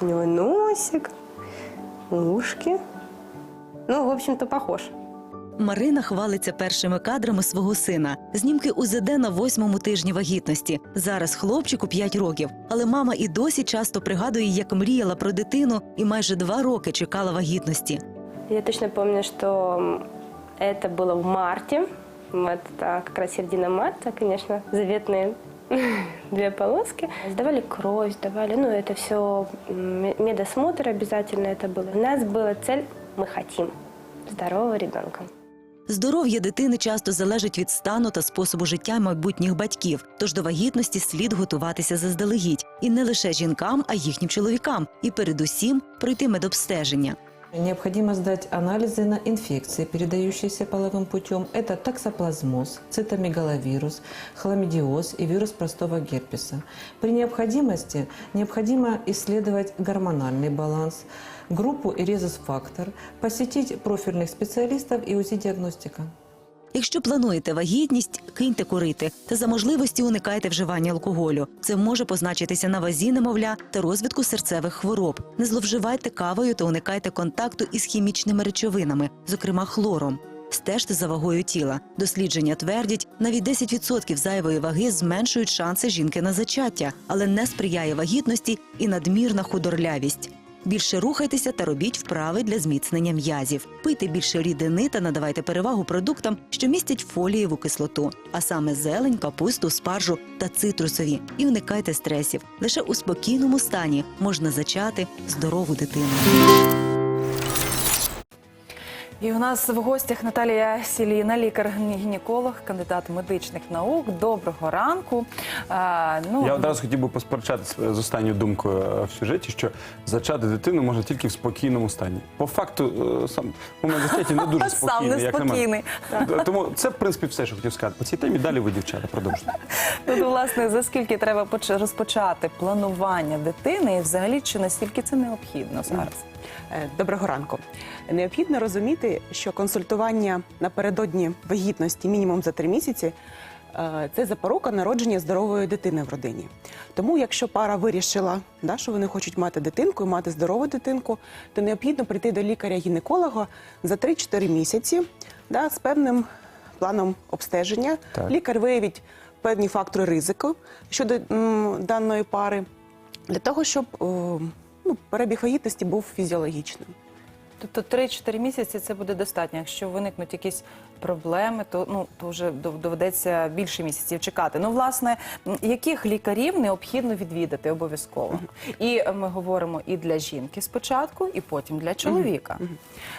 у него носик, ушки. Ну, в общем-то, похож. Марина хвалиться першими кадрами свого сина. Знімки УЗД на восьмому тижні вагітності. Зараз хлопчику 5 років, але мама і досі часто пригадує, як мріяла про дитину і майже два роки чекала вагітності. Я точно помню, что м, это было в марте. Вот, это как раз середина марта, конечно, заветные две полоски. Сдавали кровь, сдавали, ну, это все медосмотр обязательно это было. У нас была цель, мы хотим здорового ребенка. Здоров'я дитини часто залежить від стану та способу життя майбутніх батьків. Тож до вагітності слід готуватися заздалегідь і не лише жінкам, а й їхнім чоловікам, і передусім пройти медобстеження. Необходимо сдать анализы на инфекции, передающиеся половым путем. Это токсоплазмоз, цитомегаловирус, хламидиоз и вирус простого герпеса. При необходимости необходимо исследовать гормональный баланс, группу и резус-фактор, посетить профильных специалистов и УЗИ-диагностика. Якщо плануєте вагітність, киньте курити та за можливості уникайте вживання алкоголю. Це може позначитися на вазі немовля та розвитку серцевих хвороб. Не зловживайте кавою та уникайте контакту із хімічними речовинами, зокрема хлором. Стежте за вагою тіла. Дослідження твердять, навіть 10% зайвої ваги зменшують шанси жінки на зачаття, але не сприяє вагітності і надмірна худорлявість. Більше рухайтеся та робіть вправи для зміцнення м'язів. Пийте більше рідини та надавайте перевагу продуктам, що містять фолієву кислоту, а саме зелень, капусту, спаржу та цитрусові. І уникайте стресів. Лише у спокійному стані можна зачати здорову дитину. І у нас в гостях Наталія Сіліна, лікар-гінеколог, кандидат медичних наук. Доброго ранку. А, ну, Я одразу хотів би посперечатися з останньою думкою е, в сюжеті, що зачати дитину можна тільки в спокійному стані. По факту, е, сам момент зачаття не дуже Сам спокійний, як на мене. Тому це, в принципі, все, що хотів сказати. По цій темі далі ви, дівчата, продовжуйте. Тут, власне, за скільки треба поч- розпочати планування дитини, і взагалі чи настільки це необхідно зараз? Е, Доброго ранку. Необхідно розуміти, що консультування напередодні вагітності мінімум за три місяці е, це запорука народження здорової дитини в родині. Тому, якщо пара вирішила, да, що вони хочуть мати дитинку і мати здорову дитинку, то необхідно прийти до лікаря-гінеколога за 3-4 місяці да, з певним планом обстеження. Так. Лікар виявить певні фактори ризику щодо м, даної пари для того, щоб о, ну, перебіг вагітності був фізіологічним. Тобто 3-4 місяці це буде достатньо. Якщо виникнуть якісь проблеми, то ну то вже доведеться більше місяців чекати. Ну, власне, яких лікарів необхідно відвідати обов'язково? І е, ми говоримо і для жінки спочатку, і потім для чоловіка.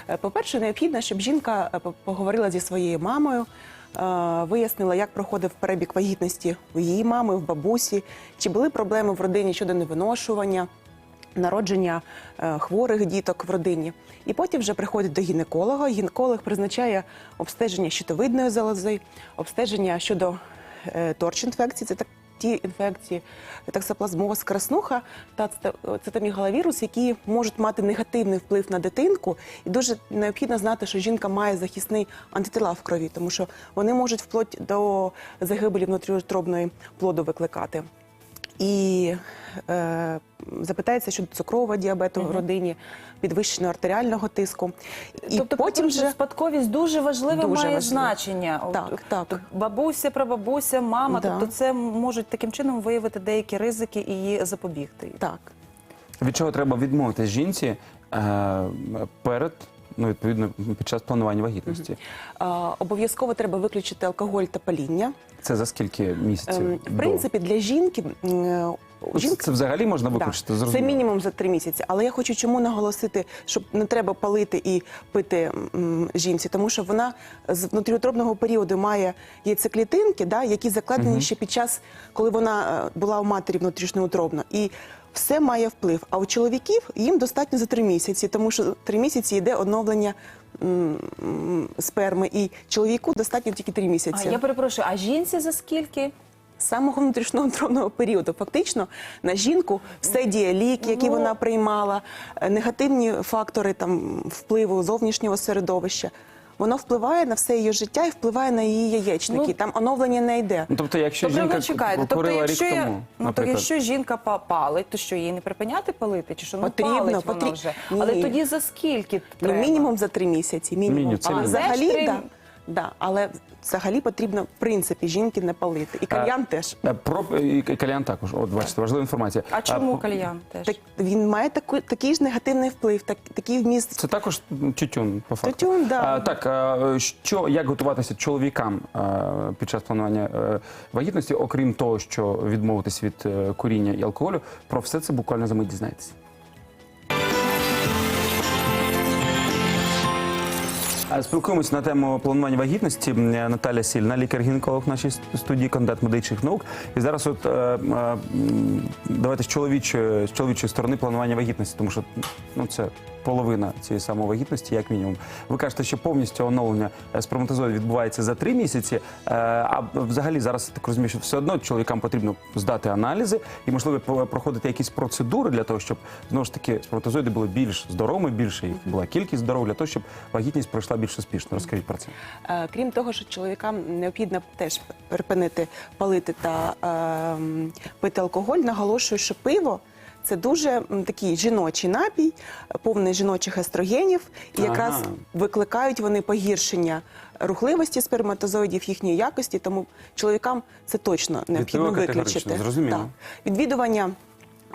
Е, По-перше, необхідно, щоб жінка е, поговорила зі своєю мамою, вияснила, як проходив перебіг вагітності у її мами, в бабусі, чи були проблеми в родині щодо невиношування. Народження е, хворих діток в родині, і потім вже приходить до гінеколога. Гінеколог призначає обстеження щитовидної залози, обстеження щодо е, торч-інфекції, це так ті інфекції, таксоплазмоз, краснуха та цит- цитомегаловірус, які можуть мати негативний вплив на дитинку. І дуже необхідно знати, що жінка має захисний антитила в крові, тому що вони можуть вплоть до загибелі внутріутробної плоду викликати. І е, запитається щодо цукрового діабету в родині, підвищеного артеріального тиску. І тобто, потім вже спадковість дуже важливе Дуже має важливо. значення. Так, так. тобто Бабуся, прабабуся, мама. Да. Тобто, це можуть таким чином виявити деякі ризики і її запобігти. так. Від чого треба відмовитись жінці е, перед, ну, відповідно, під час планування вагітності? Обов'язково треба виключити алкоголь та паління. Це за скільки місяців? Ем, до? в принципі, для жінки. е, у це, жінки це взагалі можна Да, виключити, це мінімум за три місяці. Але я хочу чому наголосити, щоб не треба палити і пити м, жінці, тому що вона з внутріутробного періоду має яйцеклітинки, да, які закладені ще під час, коли вона е, була у матері внутрішньоутробно. І все має вплив. А у чоловіків їм достатньо за три місяці, тому що три місяці йде оновлення м, сперми, і чоловіку достатньо тільки три А місяці. я перепрошую, а жінці за скільки? З самого внутрішньоутробного періоду. Фактично на жінку все діє ліки, які Ну. вона приймала, е, негативні фактори там впливу зовнішнього середовища. Воно впливає на все її життя і впливає на її яєчники. Ну, Там оновлення не йде. Ну, тобто, якщо Тобто жінка ви чекаєте, тобто, якщо, рік я- тому, ну, то якщо жінка па- палить, то що її не припиняти палити? Чи що ну Потрібно, палить вона вже? Ні. Але тоді за скільки Ну, мінімум за три місяці. Мінімум. Мінімум, а мінімум. взагалі, да, да, але взагалі потрібно в принципі жінки не палити. І кальян теж. Е, Про і кальян також. От бачите, важлива інформація. А чому кальян теж? Так він має таку, такий ж негативний вплив, так, такий вміст. Це також тютюн, по факту. Тютюн, да. А, так, а, що, як готуватися чоловікам а, під час планування е, вагітності, окрім того, що відмовитись від е, куріння і алкоголю, про все це буквально за мить дізнаєтеся. Спілкуємося на тему планування вагітності. Наталя Сільна, лікар-гінеколог в нашій студії, кандидат медичних наук. І зараз, от е, е, давайте з чоловічої, з чоловічої сторони планування вагітності, тому що ну це половина цієї самої вагітності, як мінімум. Ви кажете, що повністю оновлення е, сперматозоїду відбувається за три місяці. е, А взагалі зараз так розумію, що все одно чоловікам потрібно здати аналізи і можливо проходити якісь процедури для того, щоб знову ж таки сперматозоїди були більш здоровими, більше їх була кількість здоров, для того, щоб вагітність пройшла більш успішно. Розкажіть про це. Е, Крім того, що чоловікам необхідно теж припинити палити та ем, пити алкоголь, наголошую, що пиво. Це дуже такий жіночий напій, повний жіночих естрогенів, і якраз Ага. викликають вони погіршення рухливості сперматозоїдів, їхньої якості. Тому чоловікам це точно необхідно виключити. зрозуміло. Так. Відвідування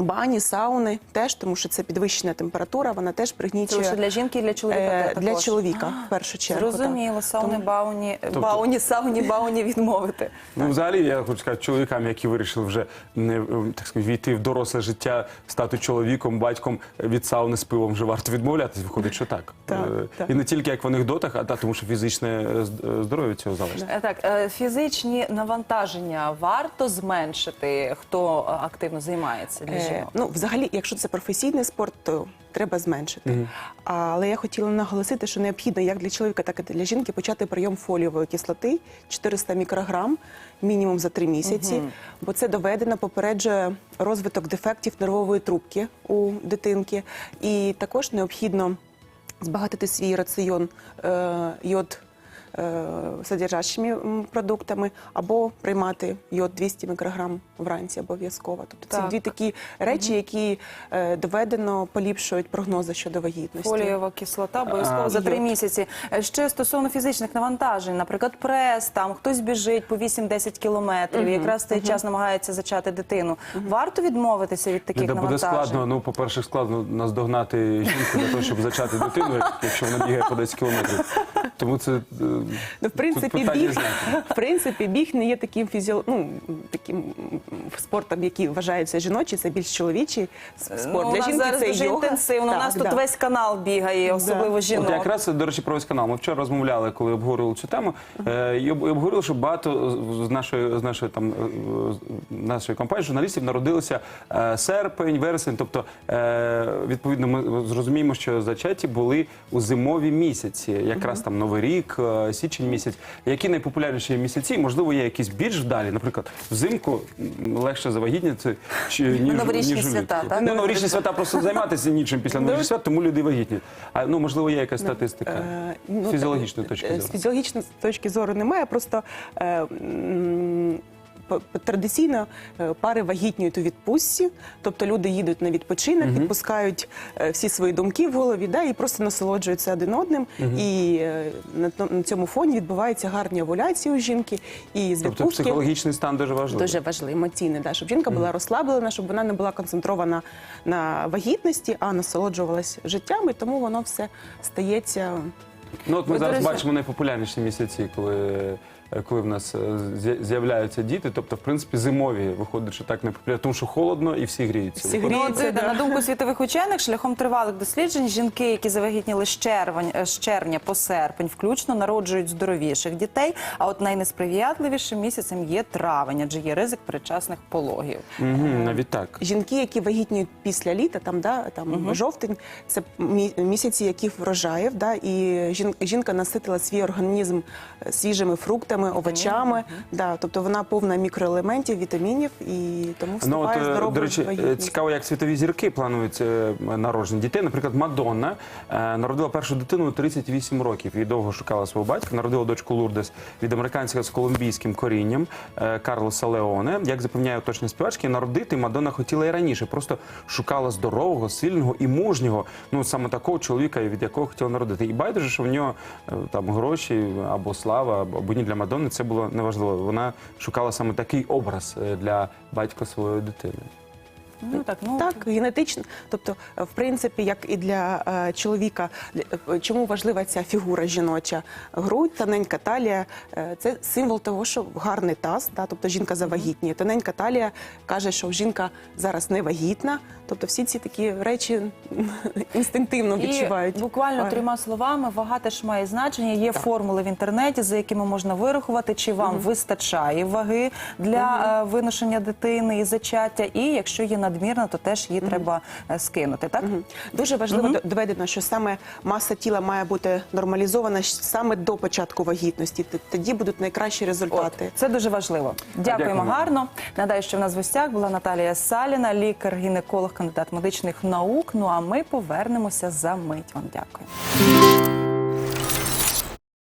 бані, сауни теж, тому що це підвищена температура, вона теж Це пригнічує лише для жінки і для чоловіка? е, також? для чоловіка в першу чергу. Зрозуміло, сауни, Тому- бауні, бауні, сауні, бауні відмовити. Ну, взагалі, я хочу сказати, чоловікам, які вирішили вже не е, так сказати, війти в доросле життя, стати чоловіком, батьком від сауни з пивом вже варто відмовлятись. Виходить, що так. Так, Е, так. І не тільки як в анекдотах, а та, тому що фізичне е, е, здоров'я цього залежить. Е, Так, е, фізичні навантаження варто зменшити, хто е, активно займається для Е, ну, взагалі, якщо це професійний спорт, то треба зменшити. Але я хотіла наголосити, що необхідно як для чоловіка, так і для жінки почати прийом фолієвої кислоти 400 мікрограм мінімум за три місяці, бо це доведено, попереджує розвиток дефектів нервової трубки у дитинки. І також необхідно збагатити свій раціон е, йод. Е, Содержащими продуктами або приймати йод 200 мікрограм вранці обов'язково. Тобто це Так. дві такі речі, які е, доведено поліпшують прогнози щодо вагітності. Фолієва кислота обов'язково за три місяці. Е, Ще стосовно фізичних навантажень, наприклад, прес, там хтось біжить по 8-10 кілометрів, і якраз цей час намагається зачати дитину. Варто відмовитися від таких Де буде навантажень? складно, ну, по-перше, складно наздогнати жінку для того, щоб зачати дитину, якщо вона бігає по 10 кілометрів. Тому це Ну, в принципі, тут біг, в принципі, біг не є таким фізіо... ну, таким спортом, який вважається жіночий, це більш чоловічий спорт. Ну, у Для нас жінки зараз це дуже йога. інтенсивно. у Так, нас тут да. весь канал бігає, особливо Да. жінок. От якраз, до речі, про весь канал. Ми вчора розмовляли, коли обговорювали цю тему, е, і і обговорили, що багато з- нашої, з нашої, там, е, з нашої компанії журналістів народилися е, серпень, вересень. Тобто, е, відповідно, ми зрозуміємо, що зачаті були у зимові місяці, якраз там Новий рік, е, січень місяць. Які найпопулярніші місяці? Можливо, є якісь більш вдалі. Наприклад, взимку м, легше завагітніти, чи ніж Новорічні ніж свята, влітку. так? Ну, новорічні свята просто займатися нічим після новорічних свят, тому люди вагітні. А ну можливо, є якась статистика Е, ну, з фізіологічної точки е, зору. З фізіологічної точки зору немає. Просто е, м, традиційно е, пари вагітнюють у відпустці, тобто люди їдуть на відпочинок, відпускають е, всі свої думки в голові, да, і просто насолоджуються один одним. І е, на, цьому фоні відбуваються гарні овуляції у жінки. І з Тобто відпустки психологічний стан дуже важливий. Дуже важливо, емоційний, да, щоб жінка була розслаблена, щоб вона не була концентрована на вагітності, а насолоджувалась життям, і тому воно все стається. Ну от ми зараз бачимо найпопулярніші місяці, коли, коли в нас е, з'являються діти. Тобто, в принципі, зимові виходить, що так непопулярно, тому що холодно і всі гріються. Всі Виходить, Ну, Гріється, да. на думку світових учених, шляхом тривалих досліджень, жінки, які завагітніли з, червень, е, з червня по серпень, включно народжують здоровіших дітей. А от найнесприятливішим місяцем є травень, адже є ризик передчасних пологів. Мгм, навіть так. Жінки, які вагітніють після літа, там, да, там жовтень, це місяці, яких врожаїв, да, і жін- жінка наситила свій організм е, свіжими фруктами. Фруктами, овочами. Да, тобто вона повна мікроелементів, вітамінів і тому Ну, вступає от, е, до речі, е, вагітність. цікаво, як світові зірки планують е, народження дітей. Наприклад, Мадонна е, народила першу дитину у 38 років і довго шукала свого батька. Народила дочку Лурдес від американського з колумбійським корінням е, Карлоса Леоне. Як запевняє точні співачки, народити Мадонна хотіла і раніше. Просто шукала здорового, сильного і мужнього. Ну саме такого чоловіка, від якого хотіла народити. І байдуже, що в нього е, там гроші або слава, або ні для Мадонни, це було неважливо. Вона шукала саме такий образ е, для батька своєї дитини. Ну так, ну Так, генетично. Тобто, е, в принципі, як і для е, чоловіка, для- е, чому важлива ця фігура жіноча? Грудь, тоненька талія е, це символ того, що гарний таз, да, тобто жінка завагітніє. Тоненька талія каже, що жінка зараз не вагітна. Тобто всі ці такі речі інстинктивно відчувають. І буквально пари. трьома словами, вага теж має значення. Є формули в інтернеті, за якими можна вирахувати, чи вам вистачає ваги для е, виношення дитини і зачаття. І якщо є надмірна, то теж її треба е, скинути. Так Мгм. Дуже важливо доведено, що саме маса тіла має бути нормалізована щ- саме до початку вагітності. Т- Тоді будуть найкращі результати. Це дуже важливо. Дякуємо Дякуємо. гарно. Нагадаю, що в нас в гостях була Наталія Саліна, лікар-гінеколог, кандидат медичних наук. Ну а ми повернемося за мить. Вам дякую.